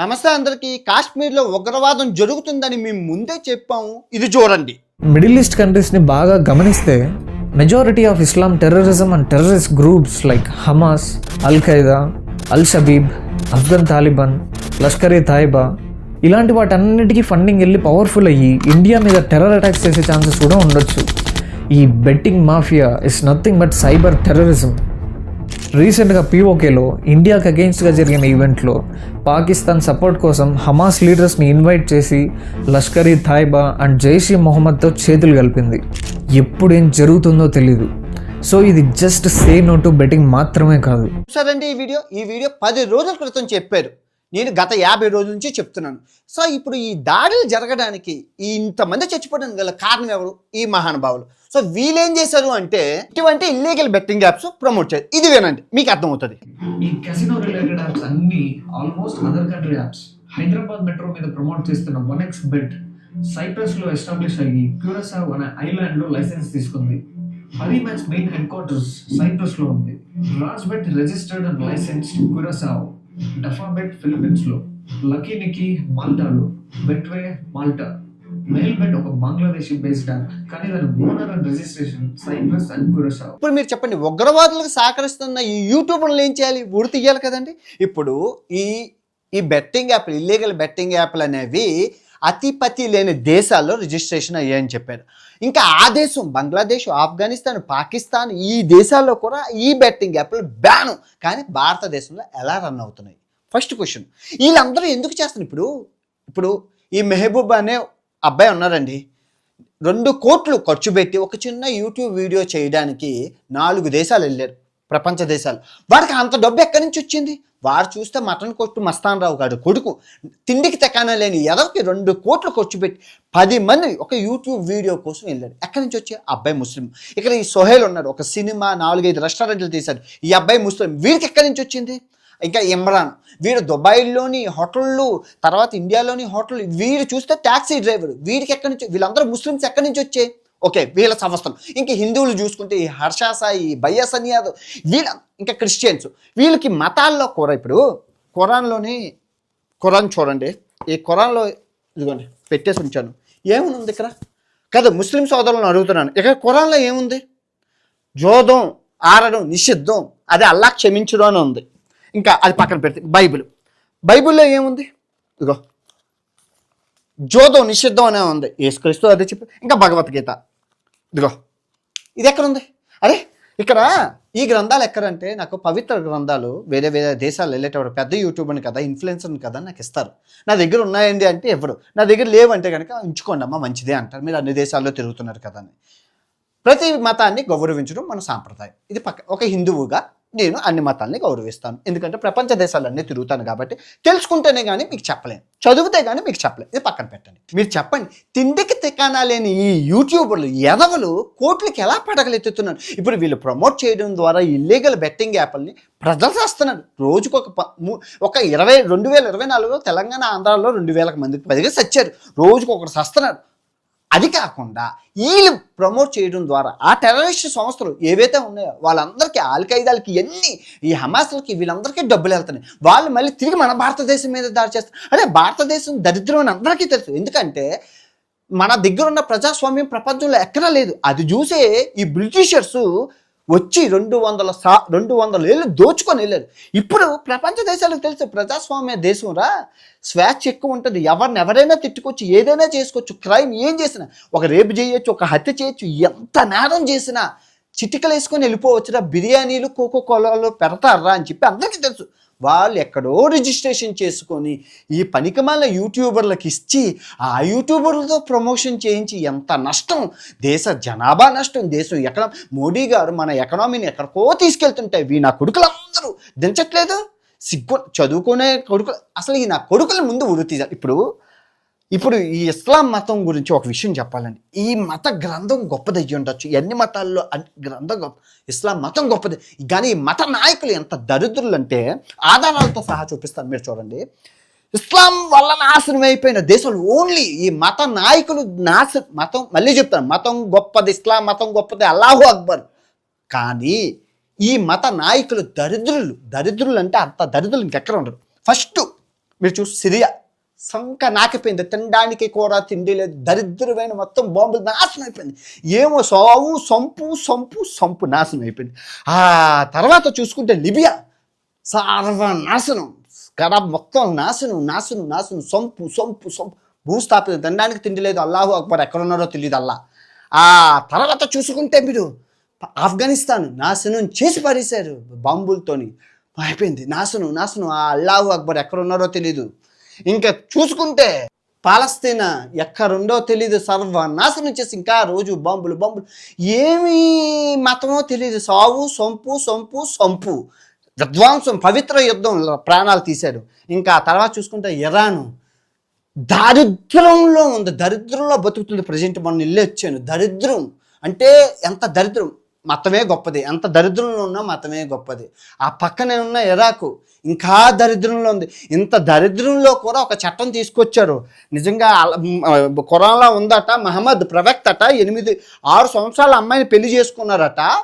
నమస్తే అందరికి. కాశ్మీర్లో ఉగ్రవాదం జరుగుతుందని మేము ముందే చెప్పాము. ఇది చూడండి. మిడిల్ ఈస్ట్ కంట్రీస్ని బాగా గమనిస్తే majority of Islam terrorism and terrorist groups like Hamas Al Qaeda Al Shabaab Afghan Taliban Lashkar e Taiba ఇలాంటి వాటన్నిటికీ ఫండింగ్ వెళ్ళి పవర్ఫుల్ అయ్యి ఇండియా మీద టెర్రర్ అటాక్స్ చేసే ఛాన్సెస్ కూడా ఉండొచ్చు. ఈ betting mafia is nothing but cyber terrorism రీసెంట్గా పీఓకేలో ఇండియాకి అగెయిన్స్ట్గా జరిగిన ఈవెంట్లో పాకిస్తాన్ సపోర్ట్ కోసం హమాస్ లీడర్స్ని ఇన్వైట్ చేసి లష్కర్ ఈ అండ్ జైషీ మొహమ్మద్తో చేతులు కలిపింది ఎప్పుడేం జరుగుతుందో తెలీదు సో ఇది just say no to betting మాత్రమే కాదు చూసారండి ఈ వీడియో ఈ వీడియో పది రోజుల క్రితం చెప్పారు. నేను గత యాభై రోజుల నుంచి చెప్తున్నాను. సో ఇప్పుడు ఈ దాడులు జరగడానికి ఇంతమంది చచ్చిపోవడానికి గల కారణం ఎవరు? ఈ మహానుభావులు. సో వీళ్ళేం చేశారు అంటే ఇటువంటి ఇల్లీగల్ బెట్టింగ్ యాప్స్ ప్రమోట్ చేయాలి ఇది వినండి మీకు అర్థమవుతుంది. ఈ కెసినో రిలేటెడ్ యాప్స్ అన్ని almost other country apps Hyderabad metro మీద ప్రమోట్ చేస్తున్న వన్ ఎక్స్ బెట్ సైప్రస్లో ఎస్టాబ్లిష్ అయ్యి క్యూరసావ్ అనే ఐలాండ్లో లైసెన్స్ తీసుకుంది. హరీమ్యాచ్ మెయిన్ హెడ్ క్వార్టర్స్ సైప్రస్లో ఉంది. Raj bet registered and licensed Curacao డఫా ఫిలిపీన్స్లో లకీ నికీ మాల్టాలో బెట్వే మాల్టా. మెయిల్ బెట్ ఒక బంగ్లాదేశీ బేస్డ్ యాప్ కానీ దాని owner and registration Cyprus and Curacao ఇప్పుడు మీరు చెప్పండి ఉగ్రవాదులకు సహకరిస్తున్న ఈ యూట్యూబర్లు ఏం చేయాలి? ఉరి తీయాలి కదండి. ఇప్పుడు ఈ ఈ బెట్టింగ్ యాప్లు ఇల్లీగల్ బెట్టింగ్ యాప్లు అనేవి అతిపతి లేని దేశాల్లో రిజిస్ట్రేషన్ అయ్యాయని చెప్పారు. ఇంకా ఆ దేశం బంగ్లాదేశ్ ఆఫ్ఘనిస్తాన్ పాకిస్తాన్ ఈ దేశాల్లో కూడా ఈ బెట్టింగ్ యాప్లు బ్యాను కానీ భారతదేశంలో ఎలా రన్ అవుతున్నాయి? ఫస్ట్ క్వశ్చన్ వీళ్ళందరూ ఎందుకు చేస్తున్నారు? ఇప్పుడు ఇప్పుడు ఈ మెహబూబ్ అనే అబ్బాయి ఉన్నారండి రెండు కోట్లు ఖర్చు పెట్టి ఒక చిన్న యూట్యూబ్ వీడియో చేయడానికి నాలుగు దేశాలు వెళ్ళారు. ప్రపంచ దేశాలు. వాడికి అంత డబ్బు ఎక్కడి నుంచి వచ్చింది? వారు చూస్తే మటన్ కొట్టు మస్తాన్ రావు కొడుకు. తిండికి తెకానలేని లేని ఎదవకి రెండు కోట్లు ఖర్చు పెట్టి పది మంది ఒక యూట్యూబ్ వీడియో కోసం వెళ్ళాడు. ఎక్కడి నుంచి వచ్చి అబ్బాయి ముస్లిం. ఇక్కడ ఈ సోహేల్ ఉన్నాడు. ఒక సినిమా నాలుగైదు రెస్టారెంట్లు తీశాడు. ఈ అబ్బాయి ముస్లిం. వీడికి ఎక్కడి నుంచి వచ్చింది? ఇంకా ఇమ్రాన్. వీడు దుబాయ్లోని హోటళ్ళు తర్వాత ఇండియాలోని హోటల్ వీడు చూస్తే ట్యాక్సీ డ్రైవర్. వీడికి ఎక్కడి నుంచి వీళ్ళందరూ ముస్లిమ్స్ ఎక్కడి నుంచి వచ్చాయి? ఓకే వీళ్ళ సంస్థలు ఇంకా హిందువులు చూసుకుంటే ఈ హర్షాసాయి బయ్యసన్ యాదవ్ వీళ్ళ ఇంకా క్రిస్టియన్స్. వీళ్ళకి మతాల్లో కూర ఇప్పుడు ఖురాన్లోని ఖురాన్ చూడండి. ఈ ఖురాన్లో ఇదిగోండి పెట్టేసి ఉంచాను. ఏముంది ఇక్కడ? కదా ముస్లిం సోదరులను అడుగుతున్నాను. ఇక్కడ ఖురాన్లో ఏముంది? జోదం ఆడడం నిషిద్ధం. అది అల్లా క్షమించడం అని ఉంది. ఇంకా అది పక్కన పెడితే బైబిల్. బైబిల్లో ఏముంది? ఇదిగో. జోదం నిషిద్ధం అనే ఉంది. యేసుక్రీస్తు అదే చెప్పి ఇంకా భగవద్గీత. ఇదిగో. ఇది ఎక్కడ ఉంది అరే ఇక్కడ ఈ గ్రంథాలు ఎక్కడంటే నాకు పవిత్ర గ్రంథాలు వేరే వేరే దేశాలు వెళ్ళేటప్పుడు పెద్ద యూట్యూబర్ని కదా ఇన్ఫ్లుయెన్సర్ని కదా నాకు ఇస్తారు. నా దగ్గర ఉన్నాయండి అంటే ఎవరు? నా దగ్గర లేవంటే కనుక ఉంచుకోండి అమ్మా మంచిదే అంటారు. మీరు అన్ని దేశాల్లో తిరుగుతున్నారు కదా అని. ప్రతి మతాన్ని గౌరవించడం మన సాంప్రదాయం. ఇది పక్క ఒక హిందువుగా నేను అన్ని మతాల్ని గౌరవిస్తాను. ఎందుకంటే ప్రపంచ దేశాలన్నీ తిరుగుతాను కాబట్టి తెలుసుకుంటేనే కానీ మీకు చెప్పలేను. చదివితే కానీ మీకు చెప్పలేను. ఇది పక్కన పెట్టండి. మీరు చెప్పండి. తిండికి తికానా లేని ఈ యూట్యూబర్లు ఎదవలు కోట్లకి ఎలా పడగలెత్తుతున్నారు ఇప్పుడు వీళ్ళు ప్రమోట్ చేయడం ద్వారా ఇల్లీగల్ బెట్టింగ్ యాప్ల్ని ప్రజలు చేస్తున్నారు రోజుకు ఒక ప- ము- ఒక ఇరవై రెండు వేల ఇరవై నాలుగులో తెలంగాణ ఆంధ్రాలో రెండు వేలకు మందికి పదిగా సచ్చారు. రోజుకు ఒకరు సస్తున్నారు. అది కాకుండా వీళ్ళు ప్రమోట్ చేయడం ద్వారా ఆ టెర్రరిస్ట్ సంస్థలు ఏవైతే ఉన్నాయో వాళ్ళందరికీ ఆల్ఖైదాలకి ఎన్ని ఈ హమాసులకి వీళ్ళందరికీ డబ్బులు వెళ్తున్నాయి. వాళ్ళు మళ్ళీ తిరిగి మన భారతదేశం మీద దాడి చేస్తారు. అదే భారతదేశం దరిద్రం అని అందరికీ తెలుసు. ఎందుకంటే మన దగ్గర ఉన్న ప్రజాస్వామ్యం ప్రపంచంలో ఎక్కడా లేదు. అది చూసే ఈ బ్రిటిషర్సు వచ్చి రెండు వందల సా రెండు వందల ఏళ్ళు దోచుకొని వెళ్ళారు ఇప్పుడు ప్రపంచ దేశాలకు తెలుసు ప్రజాస్వామ్య దేశం రా. స్వేచ్ఛ ఎక్కువ ఉంటుంది. ఎవరిని ఎవరైనా తిట్టుకోవచ్చు ఏదైనా చేసుకోవచ్చు. క్రైమ్ ఏం చేసినా ఒక రేపు చేయొచ్చు ఒక హత్య చేయొచ్చు ఎంత నేరం చేసినా చిటికలు వేసుకొని వెళ్ళిపోవచ్చురా. బిర్యానీలు కోకో కోలాలు పెడతారా అని చెప్పి అందరికీ తెలుసు. వాళ్ళు ఎక్కడో రిజిస్ట్రేషన్ చేసుకొని ఈ పనికిమాల యూట్యూబర్లకు ఇచ్చి ఆ యూట్యూబర్లతో ప్రమోషన్ చేయించి ఎంత నష్టం? దేశ జనాభా నష్టం దేశం ఎక్కడ మోడీ గారు మన ఎకనామీని ఎక్కడికో తీసుకెళ్తుంటాయి వీ నా కొడుకులందరూ దించట్లేదు. సిగ్గు చదువుకునే కొడుకులు అసలు ఈ నా కొడుకుల ముందు ఉరి తీశారు ఇప్పుడు ఇప్పుడు ఈ ఇస్లాం మతం గురించి ఒక విషయం చెప్పాలండి. ఈ మత గ్రంథం గొప్పది అయ్యి ఉండొచ్చు. ఎన్ని మతాల్లో గ్రంథం గొప్ప ఇస్లాం మతం గొప్పది. కానీ ఈ మత నాయకులు ఎంత దరిద్రులు అంటే ఆధారాలతో సహా చూపిస్తాను మీరు చూడండి. ఇస్లాం వల్ల నాశనం అయిపోయిన దేశాలు ఓన్లీ ఈ మత నాయకులు నాశ మతం మళ్ళీ చెప్తాను. మతం గొప్పది ఇస్లాం మతం గొప్పది అల్లాహు అక్బర్. కానీ ఈ మత నాయకులు దరిద్రులు. దరిద్రులు అంటే అంత దరిద్రులు ఇంకెక్కడ ఉండరు. ఫస్ట్ మీరు చూసి సిరియా. సంక నాకిపోయింది. తినడానికి కూడా తిండి లేదు. దరిద్రమైన మొత్తం బాంబులు నాశనం అయిపోయింది. ఏమో సావు సంపు సంపు సంపు నాశనం అయిపోయింది. ఆ తర్వాత చూసుకుంటే లిబియా సర్వనాశనం. కడ మొత్తం నాశనం నాశనం నాశనం. సంపు సంపు సంపు. భూస్థాపితం. తినడానికి తిండి లేదు. అల్లాహు అక్బర్ ఎక్కడున్నారో తెలియదు అల్లా. ఆ తర్వాత చూసుకుంటే మీరు ఆఫ్ఘనిస్తాన్ నాశనం చేసి పారేశారు బాంబులతోని. అయిపోయింది. నాశనం నాశనం. ఆ అల్లాహు అక్బర్ ఎక్కడున్నారో తెలీదు. ఇంకా చూసుకుంటే పాలస్తీనా ఎక్కడుండో తెలియదు సర్వనాశనం చేసి ఇంకా రోజు బాంబులు బాంబులు. ఏమి మతమో తెలియదు సావు సొంపు సొంపు సొంపు. విధ్వంసం పవిత్ర యుద్ధం ప్రాణాలు తీశాడు. ఇంకా ఆ తర్వాత చూసుకుంటే ఇరాను దారిద్రంలో ఉంది. దరిద్రంలో బతుకుతుంది. ప్రజెంట్ మనం ఇల్లు వచ్చాను. దరిద్రం అంటే ఎంత దరిద్రం? మతమే గొప్పది. ఎంత దరిద్రంలో ఉన్నా మతమే గొప్పది. ఆ పక్కనే ఉన్న ఇరాకు ఇంకా దరిద్రంలో ఉంది. ఇంత దరిద్రంలో కూడా ఒక చట్టం తీసుకొచ్చారు. నిజంగా అల- ఉందట మహమ్మద్ ప్రవక్త అట ఎనిమిది ఆరు సంవత్సరాల అమ్మాయిని పెళ్ళి చేసుకున్నారట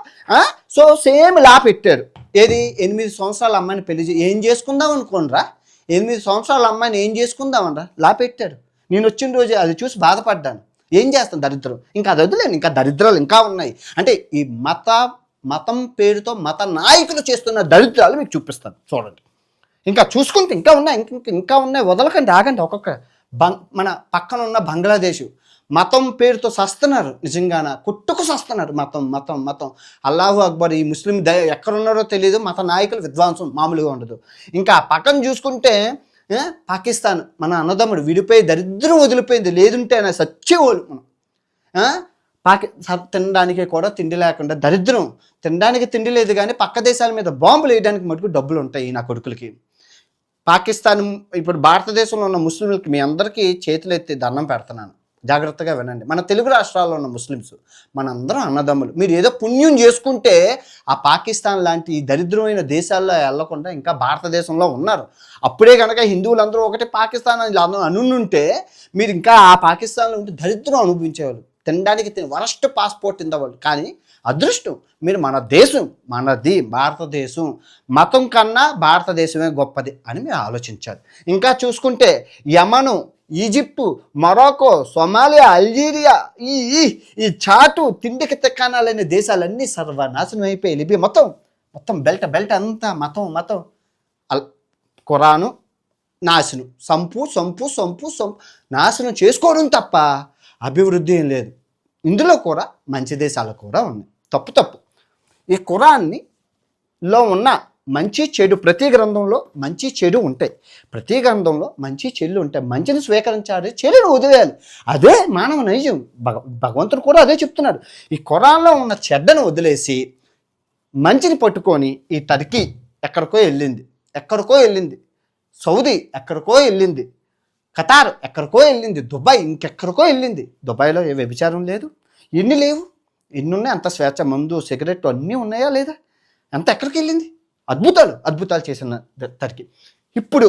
సో సేమ్ లా పెట్టారు. ఏది? ఎనిమిది సంవత్సరాల అమ్మాయిని పెళ్ళి చే- ఏం చేసుకుందాం అనుకోనరా? ఎనిమిది సంవత్సరాల అమ్మాయిని ఏం చేసుకుందామనరా లా పెట్టారు. నేను వచ్చిన రోజు అది చూసి బాధపడ్డాను. ఏం చేస్తాం దరిద్రం? ఇంకా అది వదిలేను ఇంకా దరిద్రాలు ఇంకా ఉన్నాయి. అంటే ఈ మత మతం పేరుతో మత నాయకులు చేస్తున్న దరిద్రాలు మీకు చూపిస్తాను. చూడండి. ఇంకా చూసుకుంటే ఇంకా ఉన్నాయి ఇంకా ఇంకా ఉన్నాయి. వదలకండి ఆగండి. ఒక్కొక్క బంగ్ మన పక్కన ఉన్న బంగ్లాదేశ్ మతం పేరుతో సస్తున్నారు. నిజంగాన? కుట్టుకు సస్తున్నారు. మతం మతం మతం. అల్లాహు అక్బర్ ఈ ముస్లిం ద ఎక్కడున్నారో తెలియదు మత నాయకులు విద్వాంసం మామూలుగా ఉండదు. ఇంకా పక్కన చూసుకుంటే పాకిస్తాన్ మన అన్నదమ్ముడు విడిపోయి దరిద్రం వదిలిపోయింది. లేదుంటే ఆయన సచ్చేవాళ్ళు మనం. పాకి తినడానికి కూడా తిండి లేకుండా దరిద్రం. తినడానికి తిండి లేదు కానీ పక్క దేశాల మీద బాంబులు వేయడానికి మటుకు డబ్బులు ఉంటాయి నా కొడుకులకి. పాకిస్తాన్ ఇప్పుడు భారతదేశంలో ఉన్న ముస్లింలకి మీ అందరికీ చేతులు ఎత్తి దండం పెడుతున్నాను. జాగ్రత్తగా వినండి. మన తెలుగు రాష్ట్రాల్లో ఉన్న ముస్లిమ్స్ మనందరం అన్నదమ్ములు. మీరు ఏదో పుణ్యం చేసుకుంటే ఆ పాకిస్తాన్ లాంటి దరిద్రమైన దేశాల్లో వెళ్ళకుండా ఇంకా భారతదేశంలో ఉన్నారు. అప్పుడే కనుక హిందువులందరూ ఒకటి పాకిస్తాన్ అని అనుంటే మీరు ఇంకా ఆ పాకిస్తాన్లో ఉంటే దరిద్రం అనుభవించేవాళ్ళు. తినడానికి తిని వరస్ట్ పాస్పోర్ట్ ఇందవాళ్ళు కానీ అదృష్టం మీరు మన దేశం మనది భారతదేశం మతం కన్నా భారతదేశమే గొప్పది అని మీరు ఆలోచించాలి. ఇంకా చూసుకుంటే Yemen Egypt Morocco Somalia Algeria ఈ ఈ- ఈ చాటు తిండికి తెక్కానాలనే దేశాలన్నీ సర్వనాశనం అయిపోయి లిబియా మొత్తం మొత్తం బెల్ట్ బెల్ట్ అంతా మతం మతం. అల్ ఖురాను నాశనం. సంపు సంపు సంపు సంపు. నాశనం చేసుకోవడం తప్ప అభివృద్ధి ఏం లేదు. ఇందులో కూడా మంచి దేశాలు కూడా ఉన్నాయి. తప్పు తప్పు. ఈ ఖురాన్ని లో ఉన్న మంచి చెడు ప్రతి గ్రంథంలో మంచి చెడు ఉంటాయి. ప్రతి గ్రంథంలో మంచి చెడు ఉంటాయి. మంచిని స్వీకరించాలి చెడును వదిలేయాలి. అదే మానవ నైజం. భగ భగవంతుడు కూడా అదే చెప్తున్నాడు. ఈ కురాన్లో ఉన్న చెడ్డను వదిలేసి మంచిని పట్టుకొని ఈ టర్కీ ఎక్కడికో వెళ్ళింది. ఎక్కడికో వెళ్ళింది. సౌదీ ఎక్కడికో వెళ్ళింది. ఖతార్ ఎక్కడికో వెళ్ళింది. దుబాయ్ ఇంకెక్కడికో వెళ్ళింది. దుబాయ్లో ఏ వ్యభిచారం లేదు. ఎన్ని లేవు. ఎన్ని ఉన్నాయి అంత స్వేచ్ఛ మందు సిగరెట్ అన్నీ ఉన్నాయా లేదా? అంత ఎక్కడికి వెళ్ళింది? అద్భుతాలు అద్భుతాలు చేసిన టర్కీ ఇప్పుడు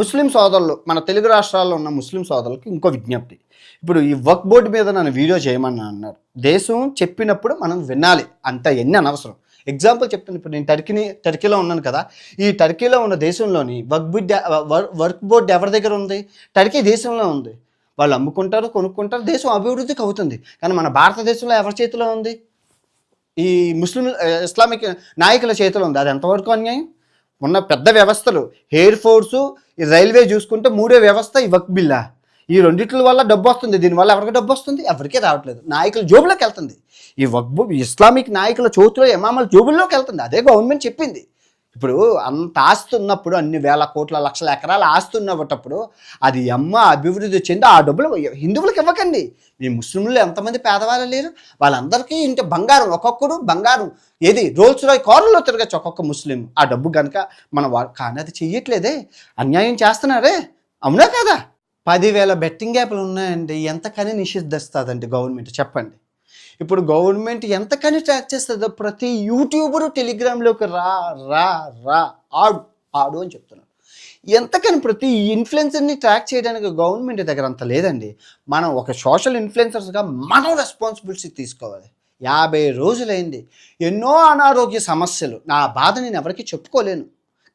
ముస్లిం సోదరులు మన తెలుగు రాష్ట్రాల్లో ఉన్న ముస్లిం సోదరులకు ఇంకో విజ్ఞప్తి. ఇప్పుడు ఈ వర్క్ బోర్డు మీద నన్ను వీడియో చేయమని అన్నారు. దేశం చెప్పినప్పుడు మనం వినాలి అంత ఎన్ని అనవసరం. ఎగ్జాంపుల్ చెప్తాను ఇప్పుడు నేను టర్కీని టర్కీలో ఉన్నాను కదా. ఈ టర్కీలో ఉన్న దేశంలోని వర్క్ బోర్డ్ వర్క్ బోర్డు ఎవరి దగ్గర ఉంది? టర్కీ దేశంలో ఉంది. వాళ్ళు అమ్ముకుంటారు కొనుక్కుంటారు దేశం అభివృద్ధికి అవుతుంది. కానీ మన భారతదేశంలో ఎవరి చేతిలో ఉంది? ఈ ముస్లిం ఇస్లామిక్ నాయకుల చేతిలో ఉంది. అది ఎంతవరకు అన్యాయం? ఉన్న పెద్ద వ్యవస్థలు ఎయిర్ ఫోర్సు ఈ రైల్వే చూసుకుంటే మూడో వ్యవస్థ ఈ వక్ బిల్లా. ఈ రెండిట్ల వల్ల డబ్బు వస్తుంది. దీనివల్ల ఎవరికి డబ్బు వస్తుంది? ఎవరికీ రావట్లేదు. నాయకుల జోబులోకి వెళ్తుంది. ఈ వక్బు ఇస్లామిక్ నాయకుల చోతులో ఎమామల జోబుల్లోకి వెళ్తుంది. అదే గవర్నమెంట్ చెప్పింది. ఇప్పుడు అంత ఆస్తి ఉన్నప్పుడు అన్ని వేల కోట్ల లక్షల ఎకరాల ఆస్తి ఉన్నప్పుడు అది అమ్మ అభివృద్ధి చెంది ఆ డబ్బులు హిందువులకు ఇవ్వకండి. ఈ ముస్లింలు ఎంతమంది పేదవాళ్ళు లేరు? వాళ్ళందరికీ ఇంటి బంగారం ఒక్కొక్కరు బంగారం ఏది రోల్స్ రాయ్ కారులో తిరగచ్చు ఒక్కొక్క ముస్లిం. ఆ డబ్బు కనుక మన కానీ అది చెయ్యట్లేదే. అన్యాయం చేస్తున్నారే? అవునా కదా? పదివేల బెట్టింగ్ యాప్లు ఉన్నాయండి. ఎంతకని నిషేధిస్తుందండి గవర్నమెంట్? చెప్పండి. ఇప్పుడు గవర్నమెంట్ ఎంతకని ట్రాక్ చేస్తుందో ప్రతి యూట్యూబరు టెలిగ్రామ్లోకి రా రా రా ఆడు ఆడు అని చెప్తున్నాను ఎంతకని ప్రతి ఇన్ఫ్లుయెన్సర్ని ట్రాక్ చేయడానికి గవర్నమెంట్ దగ్గర అంత లేదండి. మనం ఒక సోషల్ ఇన్ఫ్లుయెన్సర్స్గా మనం రెస్పాన్సిబిలిటీ తీసుకోవాలి. యాభై రోజులైంది. ఎన్నో అనారోగ్య సమస్యలు. నా బాధ నేను ఎవరికి చెప్పుకోలేను.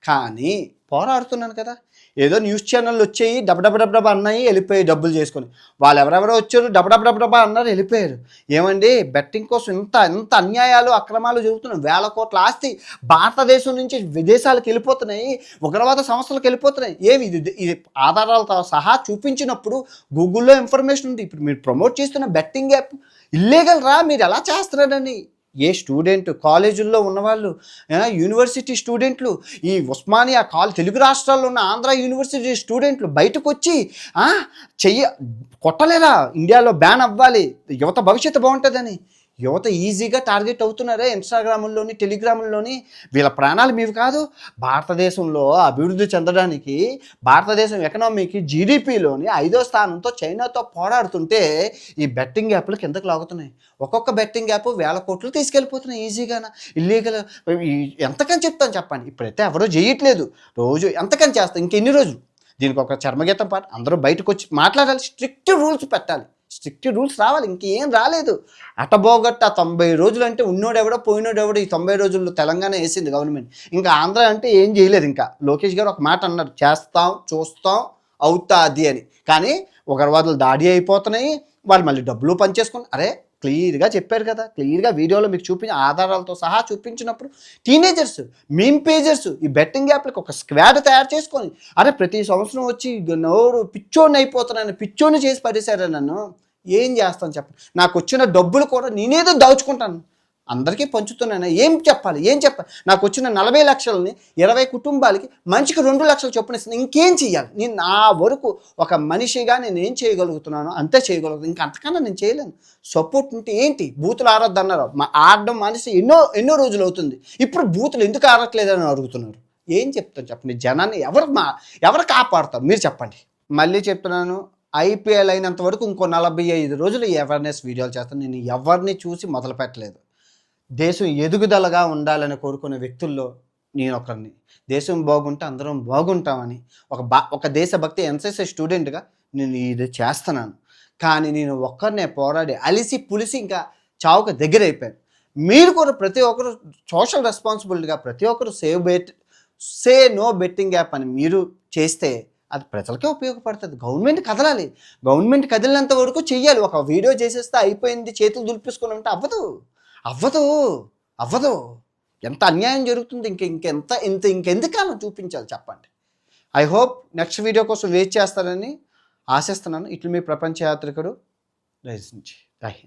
కానీ పోరాడుతున్నాను కదా. ఏదో న్యూస్ ఛానళ్ళు వచ్చాయి డబ్బ అన్నాయి వెళ్ళిపోయి డబ్బులు చేసుకొని. వాళ్ళు ఎవరెవరో వచ్చారు డబ్బ అన్నారు వెళ్ళిపోయారు. ఏమండి బెట్టింగ్ కోసం ఇంత ఇంత అన్యాయాలు అక్రమాలు జరుగుతున్నాయి. వేల కోట్ల ఆస్తి భారతదేశం నుంచి విదేశాలకు వెళ్ళిపోతున్నాయి ఉగ్రవాద సంస్థలకు వెళ్ళిపోతున్నాయి. ఏవి ఇది ఇది ఆధారాలతో సహా చూపించినప్పుడు గూగుల్లో ఇన్ఫర్మేషన్ ఉంది. ఇప్పుడు మీరు ప్రమోట్ చేస్తున్న బెట్టింగ్ యాప్ ఇల్లీగల్ రా మీరు ఎలా చేస్తున్నారని. ఏ స్టూడెంట్ కాలేజీల్లో ఉన్నవాళ్ళు యూనివర్సిటీ స్టూడెంట్లు ఈ ఉస్మానియా కాల్ తెలుగు రాష్ట్రాల్లో ఉన్న ఆంధ్ర యూనివర్సిటీ స్టూడెంట్లు బయటకు వచ్చి చెయ్య కొట్టలేరా ఇండియాలో బ్యాన్ అవ్వాలి. యువత భవిష్యత్తు బాగుంటుందని. యువత ఈజీగా టార్గెట్ అవుతున్నారే ఇన్స్టాగ్రాముల్లోని టెలిగ్రాముల్లోని. వీళ్ళ ప్రాణాలు మీవి కాదు భారతదేశంలో అభివృద్ధి చెందడానికి భారతదేశం ఎకనామీకి జీడిపిలోని ఐదో స్థానంతో చైనాతో పోరాడుతుంటే ఈ బెట్టింగ్ యాప్లు కిందకు లాగుతున్నాయి. ఒక్కొక్క బెట్టింగ్ యాప్ వేల కోట్లు తీసుకెళ్ళిపోతున్నాయి ఈజీగా ఇల్లీగల్ ఎంతకని చెప్తాను చెప్పండి. ఇప్పుడైతే ఎవరో చేయట్లేదు రోజు ఎంతకని చేస్తాం? ఇంకెన్ని రోజులు? దీనికి ఒక చర్మగీతం పాట. అందరూ బయటకు వచ్చి మాట్లాడాలి. స్ట్రిక్ట్ రూల్స్ పెట్టాలి. స్ట్రిక్ట్ రూల్స్ రావాలి ఇంకేం రాలేదు. అటబోగట్ట తొంభై రోజులు అంటే ఉన్నోడెవడో పోయినోడెవడో ఈ తొంభై రోజుల్లో తెలంగాణ వేసింది గవర్నమెంట్. ఇంకా ఆంధ్ర అంటే ఏం చేయలేదు ఇంకా. లోకేష్ గారు ఒక మాట అన్నారు చేస్తాం చూస్తాం అవుతాది అని. కానీ ఉగ్రవాదులు దాడి అయిపోతున్నాయి వాళ్ళు మళ్ళీ డబ్బులు పనిచేసుకుని అరే క్లియర్గా చెప్పారు కదా క్లియర్గా వీడియోలో మీకు చూపించి ఆధారాలతో సహా చూపించినప్పుడు టీనేజర్స్ మీమ్ పేజర్స్ ఈ బెట్టింగ్ యాప్లకు ఒక స్క్వాడ్ తయారు చేసుకొని అరే ప్రతి సంవత్సరం వచ్చి నోరు పిచ్చోని అయిపోతున్నాను పిచ్చోని చేసి పడేశారా నన్ను? ఏం చేస్తాను చెప్పండి నాకు వచ్చిన డబ్బులు కూడా నేనేదో దాచుకుంటాను. అందరికీ పంచుతున్నాను. ఏం చెప్పాలి? ఏం చెప్పాలి నాకు వచ్చిన నలభై లక్షలని ఇరవై కుటుంబాలకి మనిషికి రెండు లక్షలు చొప్పున ఇంకేం చేయాలి నేను నా వరకు ఒక మనిషిగా నేను ఏం చేయగలుగుతున్నాను అంతే చేయగలుగుతాను ఇంకా అంతకన్నా నేను చేయలేను. సపోర్ట్ ఉంటే ఏంటి? బూతులు ఆడొద్దు అన్నారు. మా ఆడడం మనిషి ఎన్నో ఎన్నో రోజులు అవుతుంది. ఇప్పుడు బూతులు ఎందుకు ఆడట్లేదని అడుగుతున్నారు? ఏం చెప్తాను చెప్పండి? జనాన్ని ఎవరు మా ఎవరు కాపాడుతారు? మీరు చెప్పండి. మళ్ళీ చెప్తున్నాను. ఐపీఎల్ అయినంత వరకు ఇంకో నలభై ఐదు రోజులు ఈ అవేర్నెస్ వీడియోలు చేస్తాను. నేను ఎవరిని చూసి మొదలు పెట్టలేదు దేశం ఎదుగుదలగా ఉండాలని కోరుకునే వ్యక్తుల్లో నేను ఒకరిని. దేశం బాగుంటే అందరం బాగుంటామని ఒక బా ఒక దేశభక్తి ఎన్సీసీ స్టూడెంట్గా నేను ఇది చేస్తున్నాను. కానీ నేను ఒక్కరినే పోరాడి అలిసి పులిసి ఇంకా చావుకు దగ్గర అయిపోయాను మీరు కూడా ప్రతి ఒక్కరు సోషల్ రెస్పాన్సిబిలిటీగా ప్రతి ఒక్కరు save bet say no betting app అని మీరు చేస్తే అది ప్రజలకే ఉపయోగపడుతుంది. గవర్నమెంట్ కదలాలి. గవర్నమెంట్ కదిలినంత వరకు చెయ్యాలి. ఒక వీడియో చేసేస్తే అయిపోయింది చేతులు దులిపేసుకుని ఉంటే అవ్వదు. అవ్వదు. అవ్వదు. ఎంత అన్యాయం జరుగుతుంది ఇంక ఇంకెంత ఇంత ఇంకెందుకు చూపించాలి చెప్పండి. ఐ హోప్ నెక్స్ట్ వీడియో కోసం వెయిట్ చేస్తారని ఆశిస్తున్నాను. ఇట్లు మీ ప్రపంచ యాత్రికుడు. రైస్ నుంచి జై